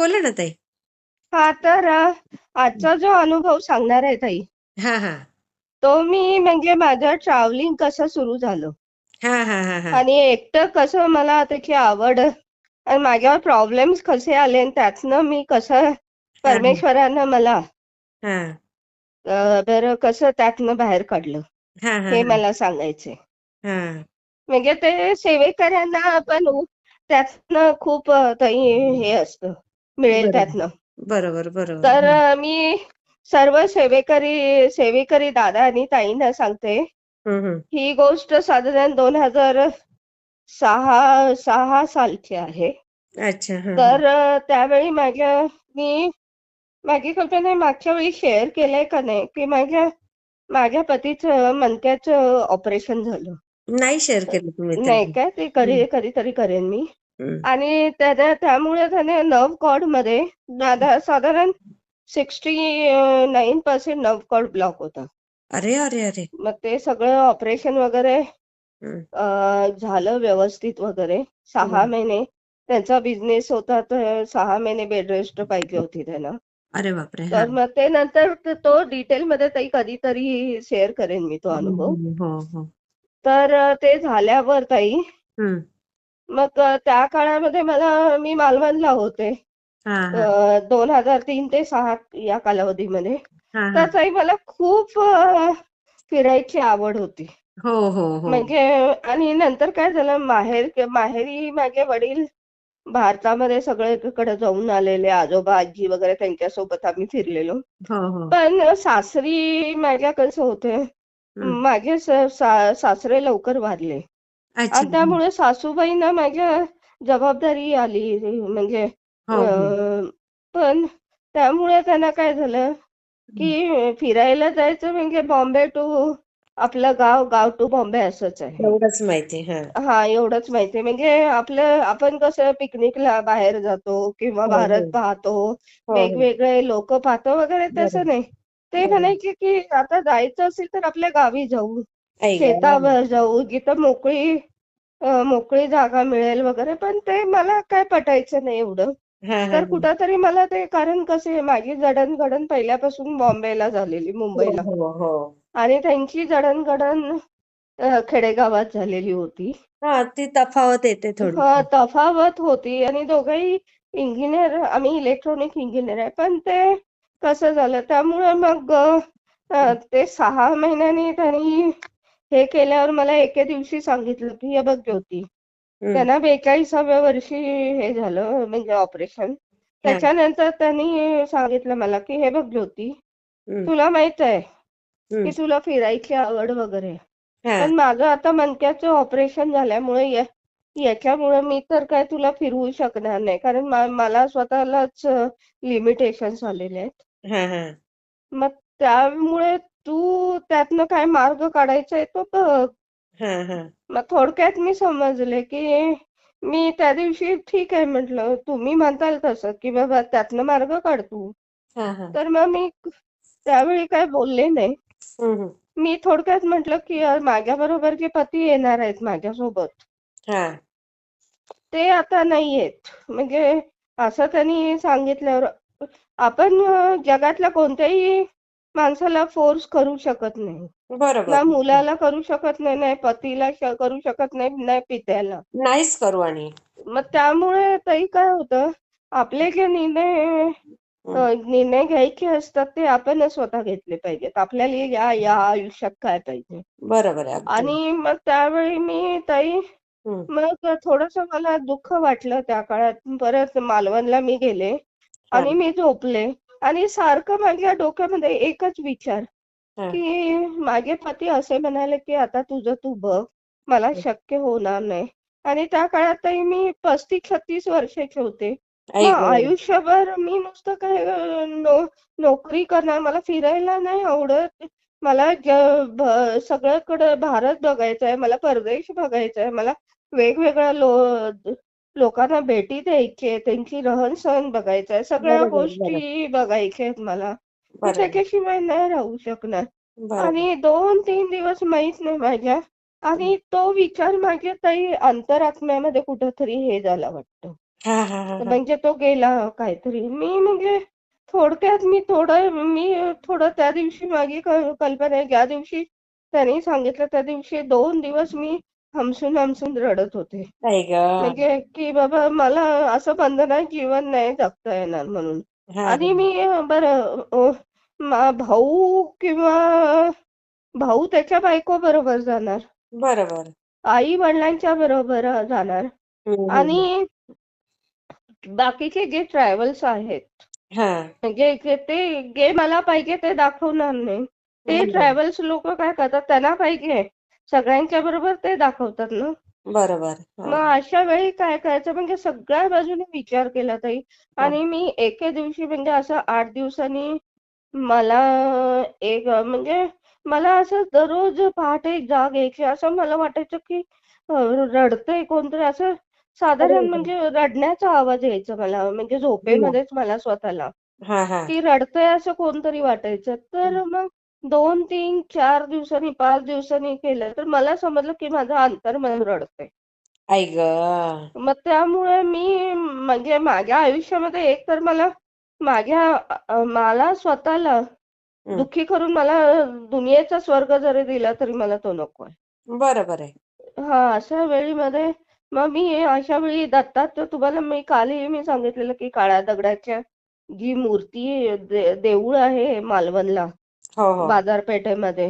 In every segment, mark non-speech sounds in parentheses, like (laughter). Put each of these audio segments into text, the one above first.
बोला ना ताई. हा तर आजचा जो अनुभव सांगणार आहे ताई हा हा. तो मी म्हणजे माझं ट्रॅव्हलिंग कसं सुरू झालं. हा हा हा हा. आणि एकटं कसं मला त्याची आवड आणि माझ्यावर प्रॉब्लेम्स कसे आले आणि त्यातनं मी कसं परमेश्वरानं मला हा. अ, बरं कसं त्यातनं बाहेर काढलं हा हा हे हा. मला सांगायचंय. हा. म्हणजे ते सेवेकऱ्यांना आपण त्यातनं खूप अ, ताई हे असतं. मिळेल त्यातनं. बरोबर बरोबर. तर मी सर्व सेवेकरी सेवेकरी दादा आणि ताईंना सांगते. हं, गोष्ट साधारण दोन हजार सहा सहा सालची आहे. अच्छा हा तर त्यावेळी माझ्या मी माझी कल्पना मागच्या वेळी शेअर केलंय का नाही की माझ्या माझ्या पतीचं मणक्याचं ऑपरेशन झालं. नाही शेअर केलं तुम्ही नाही काय? ते कधी कधीतरी करेन मी. आणि त्याने त्यामुळे त्याने नर्व कॉर्डमध्ये साधारण sixty nine percent nerve cord block होता. अरे अरे अरे. मग ते सगळं ऑपरेशन वगैरे झालं व्यवस्थित वगैरे. सहा. महिने त्यांचा बिझनेस होता तर सहा महिने बेड रेस्ट पाहिजे होती त्यांना अरे बापरे तर मग ते नंतर त- डिटेल मध्ये ताई कधीतरी शेअर करेन मी तो अनुभव. हो हो. तर ते झाल्यावर ताई. मग त्या काळामध्ये मला मी मालवणला होते. दोन हजार तीन ते सहा या कालावधीमध्ये. हा हा. ताई मला खूप फिरायची आवड होती. हो हो हो. म्हणजे आणि नंतर काय झालं माहेर माहेरी माझे वडील भारतामध्ये सगळीकडे जाऊन आलेले आजोबा आजी वगैरे त्यांच्यासोबत आम्ही फिरलेलो. हो हो. पण सासरी माझ्या कसं होते. माझे सासरे लवकर वारले. आणि त्यामुळे सासूबाईंना माझ्या जबाबदारी आली म्हणजे हो हो. पण त्यामुळे त्यांना काय झालं की फिरायला जायचं म्हणजे बॉम्बे टू आपलं गाव गाव टू बॉम्बे असंच आहे. एवढंच माहिती हा. हा एवढंच माहितीये म्हणजे आपलं आपण कसं पिकनिकला बाहेर जातो किंवा हो भारत पाहतो वेगवेगळे लोक पाहतो वगैरे तसं नाही. ते म्हणायचे की आता जायचं असेल तर आपल्या गावी जाऊ. शेतावर जाऊ जिथं मोकळी मोकळी जागा मिळेल वगैरे पण ते मला काय पटायचं नाही एवढं. हा हा तर हा. कुठंतरी मला ते कारण कसे माझी जडणघडण पहिल्यापासून बॉम्बेला झालेली हो मुंबईला. हो हो आणि त्यांची जडणघडण खेडेगावात झालेली होती. हा ती तफावत येते थोडी हा तफावत होती. आणि दोघंही इंजिनियर आम्ही इलेक्ट्रॉनिक इंजिनियर आहे पण ते कसं झालं त्यामुळे मग ते सहा महिन्यांनी त्यांनी हे केल्यावर मला एके दिवशी सांगितलं की हे बघ ज्योती. त्यांना बेचाळीसाव्या वर्षी हे झालं म्हणजे ऑपरेशन. त्याच्यानंतर त्यांनी सांगितलं मला की हे बघ ज्योती. तुला माहीत आहे. की तुला फिरायची आवड वगैरे. पण माझं आता मणक्याचं ऑपरेशन झाल्यामुळे याच्यामुळे मी तर काय तुला फिरवू शकणार नाही. कारण मला स्वतःलाच लिमिटेशन्स आलेले आहेत. मग त्यामुळे तू त्यातनं काय मार्ग काढायचा आहे तो बघ. हा हा. मग थोडक्यात मी समजले की मी त्या दिवशी ठीक आहे म्हटलं. तुम्ही म्हणताल तसं की बाबा त्यातनं मार्ग काढ तू. हा हा. तर मग मी त्यावेळी काय बोलले नाही. हं, हं. मी थोडक्यात म्हटलं की माझ्या बरोबर जे पती येणार आहेत माझ्यासोबत हा. ते आता नाहीयेत. म्हणजे असं त्यांनी सांगितल्यावर आपण अ, जगातल्या कोणत्याही माणसाला फोर्स करू शकत नाही. बरोबर. ना मुलाला करू शकत नाही नाही पतीला श- करू शकत नाही नाही पित्याला. नाहीच करू आणि. मग त्यामुळे ताई काय होतं? आपले जे निर्णय अ. निर्णय घ्यायचे असतात ते आपणच स्वतः घेतले पाहिजेत. आपल्याला या या आयुष्यात काय पाहिजे? बरोबर आहे अगदी. आणि मग त्यावेळी मी ताई. मग थोडस मला दुःख वाटलं त्या काळात. परत मालवणला मी गेले आणि मी झोपले. आणि सारखं माझ्या डोक्यामध्ये एकच विचार की माझे पती असे म्हणाले की आता तुझं तू बघ मला शक्य होणार नाही. आणि त्या काळातही मी पस्तीस छत्तीस वर्षाचे होते. आयुष्यभर मी नुसतं काय नो- नोकरी करणार मला फिरायला नाही आवडत. मला सगळ्याकडे भारत बघायचा आहे मला परदेश बघायचा आहे मला वेगवेगळ्या लो लोकांना भेटी द्यायची त्यांची रहनसहन बघायचं आहे सगळ्या बरोबर गोष्टी बघायच्या आहेत मला. मी बरोबर. त्याच्याशिवाय नाही राहू शकणार. बरोबर. आणि दोन तीन दिवस माहीत नाही माझ्या. आणि तो विचार माझ्या ताई अंतरात्म्यामध्ये कुठंतरी हे झाला वाटतं. हा हा हा हा. म्हणजे तो गेला काहीतरी. मी म्हणजे थोडक्यात मी थोडं मी थोडं त्या दिवशी माझी क- कल्पना आहे. ज्या दिवशी त्यांनी सांगितलं त्या दिवशी दोन दिवस मी हमसून हमसून रडत होते. म्हणजे की बाबा मला असं बंधनात जीवन नाही जगता येणार म्हणून. आणि मी बरं भाऊ किंवा भाऊ त्याच्या बायको बरोबर जाणार. बरोबर. आई वडिलांच्या बरोबर जाणार. आणि बाकीचे जे ट्रॅव्हल्स आहेत. हा. म्हणजे ते जे मला पाहिजे ते दाखवणार नाही. ते ट्रॅव्हल्स लोक काय करतात त्यांना पाहिजे. सगळ्यांच्या बरोबर ते दाखवतात ना. बरोबर. मग हा. अशा वेळी काय करायचं? म्हणजे सगळ्या बाजूने विचार केला ताई. हा. आणि मी एके दिवशी म्हणजे असं आठ दिवसांनी मला एक म्हणजे मला असं दररोज पहाटे जाग यायची. असं मला वाटायचं की रडतंय कोणतरी असं साधारण बरोबर म्हणजे रडण्याचा आवाज यायचा मला. म्हणजे हा. झोपेमध्येच मला स्वतःला. हा हा. की रडतंय असं कोणतरी वाटायचं. तर मग दोन तीन चार दिवसांनी पाच दिवसांनी केलं तर मला समजलं की माझं अंतर्मन रडतंय. आई ग. मग त्यामुळे मी म्हणजे माझ्या आयुष्यामध्ये एक तर मला माझ्या मला स्वतःला दुःखी करून मला दुनियेचा स्वर्ग जरी दिला तरी मला तो नको आहे बरोबर आहे. हा अशा वेळीमध्ये मग मी अशा वेळी दत्तात्रय तुम्हाला मी कालही मी सांगितलेलं की काळ्या दगडाच्या जी मूर्ती देऊळ आहे मालवणला हो हो. बाजारपेठेमध्ये.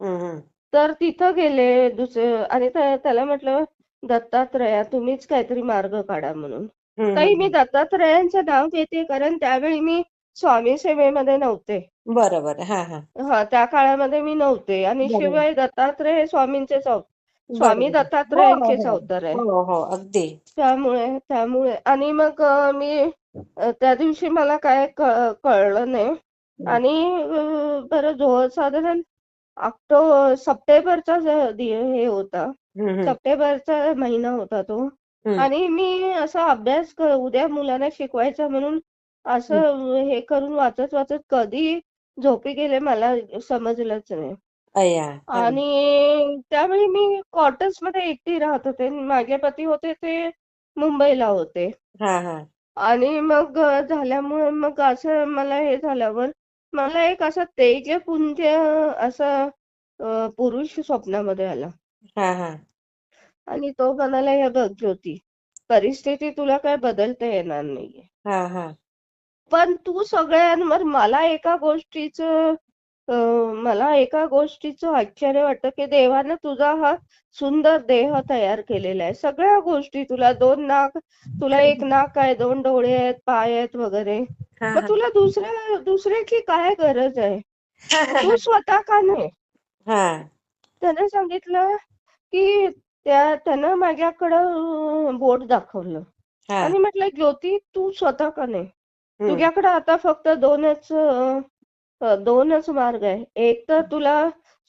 हम्म, हम्म, तर तिथं गेले दुसरे आणि त्या- त्याला म्हटलं दत्तात्रया तुम्हीच काहीतरी मार्ग काढा म्हणून. हम्म, ताई मी हम्म, दत्तात्रयांचं नाव घेते कारण त्यावेळी मी स्वामी सेवेमध्ये नव्हते. बरोबर हा हा. हा त्या काळामध्ये मी नव्हते आणि बरोबर. शिवाय दत्तात्रय हे स्वामींचेच अव- स्वामी बरोबर. हो दत्तात्रयांचेच हो. अवतार आहे. हो हो हो अगदी. त्यामुळे त्यामुळे आणि मग अ, मी अ, त्या दिवशी मला काय कळलं नाही. आणि बरं जो साधारण ऑक्टोबर सप्टेंबरचा हे होता. सप्टेंबरचा महिना होता तो. आणि मी असा अभ्यास उद्या मुलांना शिकवायचा म्हणून. असं हे करून वाचत वाचत कधी झोपी गेले मला समजलंच नाही. आणि त्यावेळी मी क्वार्टर्समध्ये एकटी राहत होते. माझे पती होते ते मुंबईला होते. हा हा. आणि मग झाल्यामुळे मग असं मला हे झाल्यावर मला एक असा तेजपुंज असा पुरुष स्वप्नामध्ये आला. हा हा. आणि तो म्हणाला हे बघ ज्योती परिस्थिती तुला काय बदलता येणार नाहीये. हा हा. पण तू सगळ्यांवर मला एका गोष्टीचं मला एका गोष्टीचं आश्चर्य वाटतं की देवानं तुझा हा सुंदर देह तयार केलेला आहे. सगळ्या गोष्टी तुला दोन नाक तुला एक नाक आहे दोन डोळे आहेत पाय आहेत वगैरे. मग तुला दुसऱ्या दुसऱ्याची काय गरज आहे? (laughs) तू स्वतः का नाही? त्याने सांगितलं की त्या त्यानं माझ्याकडं बोट दाखवलं. आणि म्हटलं ज्योती तू स्वतः का नाही? तुझ्याकडे आता फक्त दोनच दोनच मार्ग आहे. एक तर तुला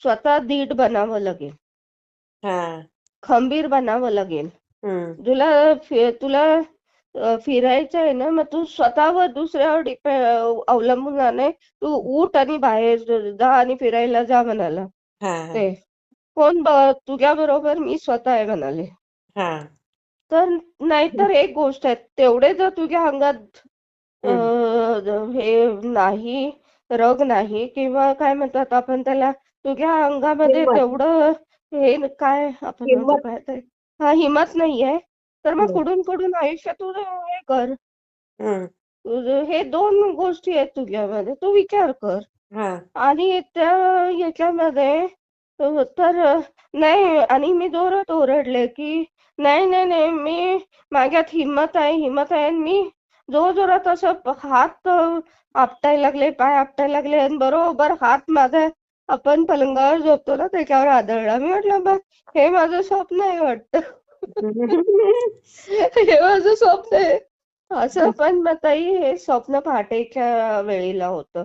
स्वतः धीट बनावं लागेल. हा. खंबीर बनावं लागेल. तुला तुला फिरायचं आहे ना मग तू स्वतःवर दुसऱ्यावर डिपे अवलंबून राहणे तू उठ आणि बाहेर जा आणि फिरायला जा म्हणाला. ते. कोण तुझ्या बरोबर मी स्वतः आहे म्हणाले. हा. तर नाहीतर एक गोष्ट आहे. तेवढे जर तुझ्या अंगात हे नाही रग नाही किंवा काय म्हणतात आपण त्याला तुझ्या अंगामध्ये हिंमत. तेवढं हे न- काय आपण म्हणतो हिंमत काय ते? हा हिंमत नाहीये. तर मग हम्म, कुठून कुठून आयुष्यात तू हे कर. तुझं- हे दोन गोष्टी आहेत तुझ्यामध्ये तू विचार कर. हा. आणि त्या याच्यामध्ये अ, तर नाही आणि मी जोरात ओरडले की नाही नाही नाही मी माझ्यात हिंमत आहे हिंमत आहे आणि मी जोर जोरात असं हात आपटायला लागले पाय आपटायला लागले आणि बरोबर हात माझा आपण पलंगावर झोपतो ना त्याच्यावर आदळला. मी म्हटलं बा हे माझं स्वप्न आहे वाटतं. (laughs) हे माझं स्वप्न आहे. असं पण ताई हे स्वप्न पहाटेच्या वेळेला होतं.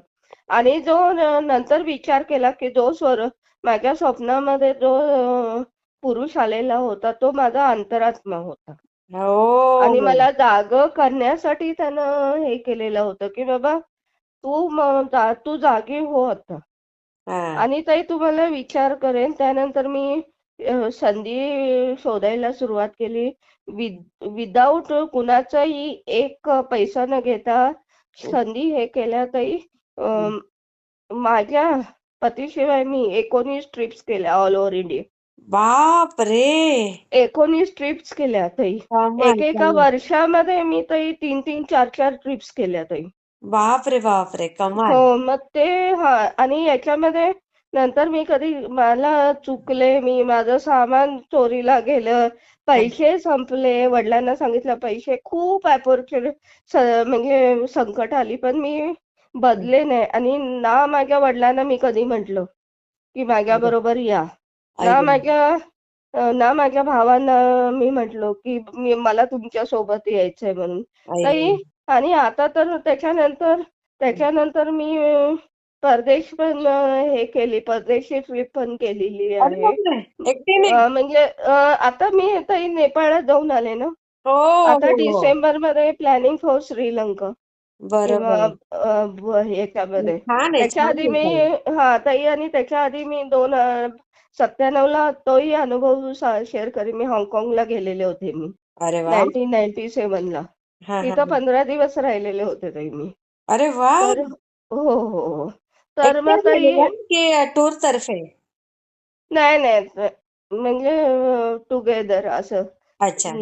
आणि जो नंतर विचार केला की जो स्वर माझ्या स्वप्नामध्ये जो पुरुष आलेला होता तो माझा अंतरात्मा होता. आणि हो. मला जाग करण्यासाठी त्यानं हे केलेलं होतं की बाबा तू म- जा- तू जागी हो आता. हा. आणि ताई तुम्हाला विचार करेन त्यानंतर मी अ, संधी शोधायला सुरुवात केली. विदाऊट कुणाचाही एक पैसा न घेता संधी हे केल्या ताई. अम, माझ्या पतीशिवाय मी एकोणीस ट्रिप्स केल्या ऑल ओव्हर इंडिया बाप रे एकोणीस ट्रिप्स केल्या ताई. कमाल एकेका कमाल वर्षामध्ये मी ताई तीन तीन चार चार ट्रिप्स केल्या ताई. बाप रे बाप रे कमाल हो मग ते हा आणि याच्यामध्ये नंतर मी कधी मला चुकले मी माझं सामान चोरीला गेलं पैसे संपले वडिलांना सांगितलं पैसे खूप अपॉर्च्युनिटी म्हणजे संकट आली पण मी बदले नाही. आणि ना माझ्या वडिलांना मी कधी म्हटलं की माझ्या बरोबर या. ना माझ्या ना माझ्या भावांना मी म्हटलो की मी मला तुमच्यासोबत यायचंय म्हणून. ताई आणि आता तर त्याच्यानंतर त्याच्यानंतर मी परदेश पण हे केली परदेशी ट्रिप पण केलेली आहे. म्हणजे आता मी ताई नेपाळात जाऊन आले ना. हो आता हो हो. डिसेंबरमध्ये प्लॅनिंग फॉर श्रीलंका. आहे त्याच्या आधी मी हा ताई आणि त्याच्या आधी मी दोन सत्त्याण्णव ला तोही अनुभव शेअर करेन. मी हाँगकाँगला गेलेले होते मी. अरे नाईन्टीन नाईन्टी सेवन ला तिथं. पंधरा दिवस राहिलेले होते ताई मी. अरे वा. हो हो तर मग टूर तर्फे नाही नाही. म्हणजे टुगेदर असं. अच्छा.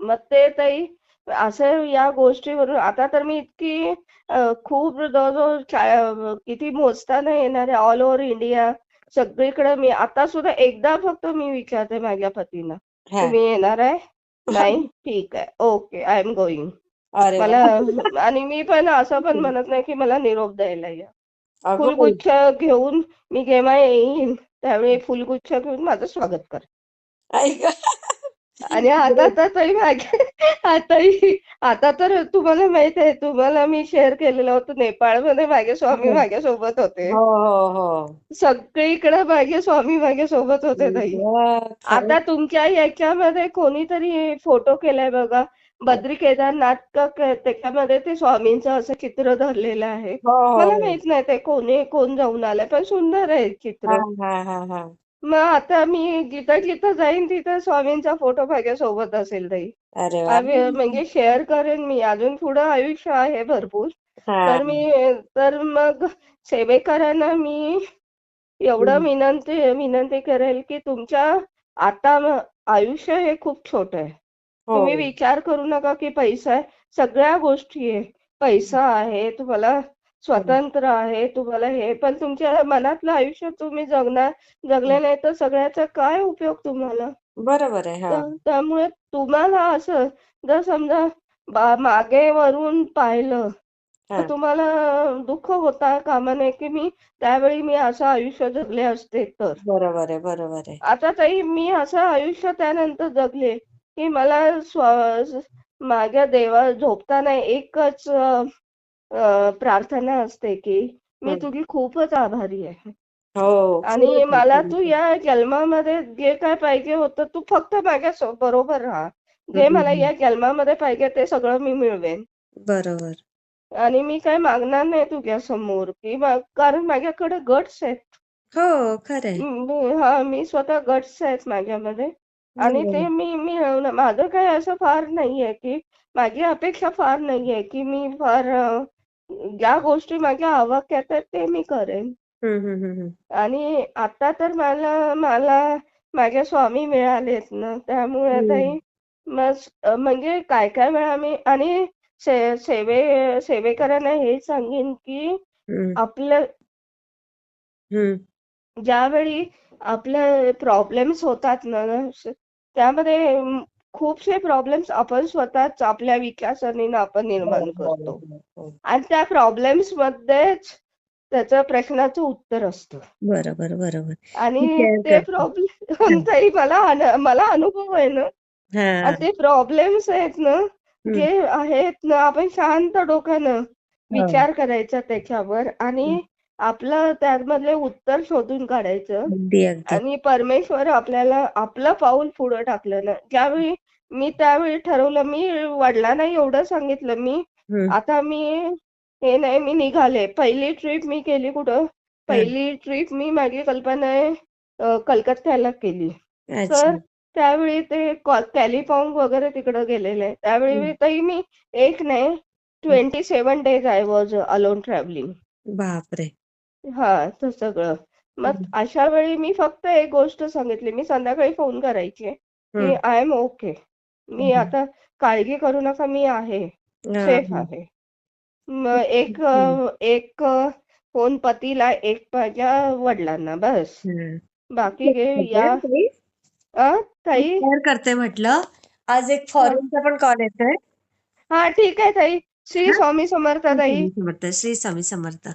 मग ते ताई असं या गोष्टीवरून आता तर मी इतकी अ, खूप जवळजवळ चा- किती मोजता नाही येणार ऑल ओव्हर इंडिया सगळीकडे मी आता सुद्धा एकदा फक्त मी विचारते माझ्या पतीला तुम्ही येणार आहे? नाही? (laughs) ठीक आहे. ओके आय एम गोइंग अरे मला (laughs) आणि मी पण असं पण म्हणत नाही की मला निरोप द्यायला या. फुलगुच्छ घेऊन मी जेव्हा येईन त्यावेळी फुलगुच्छ घेऊन माझं स्वागत कर. ऐक आणि आता तर ताई माझ्या आता आता तर तुम्हाला माहीत आहे तुम्हाला मी शेअर केलेलं होतं नेपाळमध्ये माझे स्वामी हो. माझ्या सोबत होते. हो हो सगळीकडे माझे स्वामी माझ्या सोबत होते ताई. आता तुमच्या याच्यामध्ये कोणीतरी फोटो केलाय बघा. बद्री केदारनाथ का त्याच्यामध्ये ते स्वामींचं असं चित्र धरलेलं आहे. मला माहीत नाही ते कोणी कोण जाऊन आलंय पण सुंदर आहे चित्र. मग आता मी जिथं जिथं जाईन तिथं स्वामींचा फोटो माझ्या सोबत असेल ताई. अरे वा. आम्ही म्हणजे शेअर करेन मी. अजून पुढं आयुष्य आहे भरपूर. हा. तर मी तर मग सेवेकरांना मी एवढं हम्म. विनंती विनंती करेल की तुमच्या आता म- आयुष्य हे खूप छोटं आहे. हो. तुम्ही विचार करू नका की पैसा आहे. सगळ्या गोष्टी आहे. पैसा आहे तुम्हाला स्वतंत्र आहे तुम्हाला हे पण तुमच्या मनातलं आयुष्य तुम्ही जगणार जगले नाही तर सगळ्याचा काय उपयोग तुम्हाला? बरोबर आहे हा. तर त्यामुळे तुम्हाला असं जर समजा मागे वरून पाहिलं तर तुम्हाला दुःख होता कामा नये की मी त्यावेळी मी असं आयुष्य जगले असते तर? बरोबर आहे बरोबर आहे. आता ताई मी असं आयुष्य त्यानंतर जगले की मला स्व माझ्या देवा झोपताना एकच प्रार्थना असते की मी हम्म. तुझी खूपच आभारी आहे. हो आणि मला तू. या जन्मामध्ये जे काय पाहिजे होतं तू फक्त माझ्या बरोबर राहा. जे मला. या जन्मामध्ये पाहिजे ते सगळं मी मिळवेन. बरोबर. आणि मी काय मागणार नाही तुझ्या समोर की मा- कारण माझ्याकडे गट्स आहेत. हो खरंय मी- हा मी स्वतः गट्स आहेत माझ्यामध्ये. आणि ते मी मिळवणं माझं काय असं फार नाहीये की माझी अपेक्षा फार नाहीये की मी फार ज्या गोष्टी माझ्या आवाक्यात आहेत ते मी करेन. आणि आता तर मला मला माझे स्वामी मिळालेत ना त्यामुळे अ, म्हणजे काय काय वेळा मी आणि से सेवे सेवेकरांना हे सांगेन की आपलं. ज्यावेळी आपले प्रॉब्लेम्स होतात ना त्यामध्ये खूपसे प्रॉब्लेम्स आपण स्वतःच आपल्या विचारसरणीने आपण हो, निर्माण हो, करतो. हो, हो. आणि त्या प्रॉब्लेम्स मध्येच त्याचं प्रश्नाचं उत्तर असतं. बरोबर बरोबर. आणि ते प्रॉब्लेम (laughs) ताई मला मला अनुभव आहे ना. हा. ते प्रॉब्लेम्स आहेत ना. जे आहेत ना आपण शांत डोक्यानं हो. विचार करायचा त्याच्यावर. आणि आपलं त्यामधले उत्तर शोधून काढायचं. अगदी अगदी. आणि परमेश्वर आपल्याला आपलं पाऊल पुढे टाकलं ना. ज्यावेळी मी त्यावेळी ठरवलं मी वडिलांना एवढं सांगितलं मी हम्म. आता मी हे नाही मी निघाले. पहिली ट्रिप मी केली कुठं? पहिली ट्रिप मी माझी कल्पना आहे अ, कलकत्त्याला केली. अच्छा. तर त्यावेळी ते कॉ- कॅलिफॉर्म वगैरे तिकडे गेलेले. त्यावेळी हम्म. तरी मी एक नाही twenty seven days I was alone travelling बापरे. हा तर सगळं. मग. अशा वेळी मी फक्त एक गोष्ट सांगितली मी संध्याकाळी फोन करायची. की. आय एम ओके मी. आता काळजी करू नका मी आहे. हा, सेफ हा. आहे. मग एक. (laughs) अ, एक अ, फोन पतीला एक माझ्या वडिलांना बस. बाकी हे या. ताई, अ, ताई? शेअर करते म्हटलं. आज एक फॉरेनचा पण कॉल येतोय. हा ठीक आहे ताई. श्री हा? स्वामी समर्थ श्री ताई. स्वामी समर्थ श्री स्वामी समर्थ.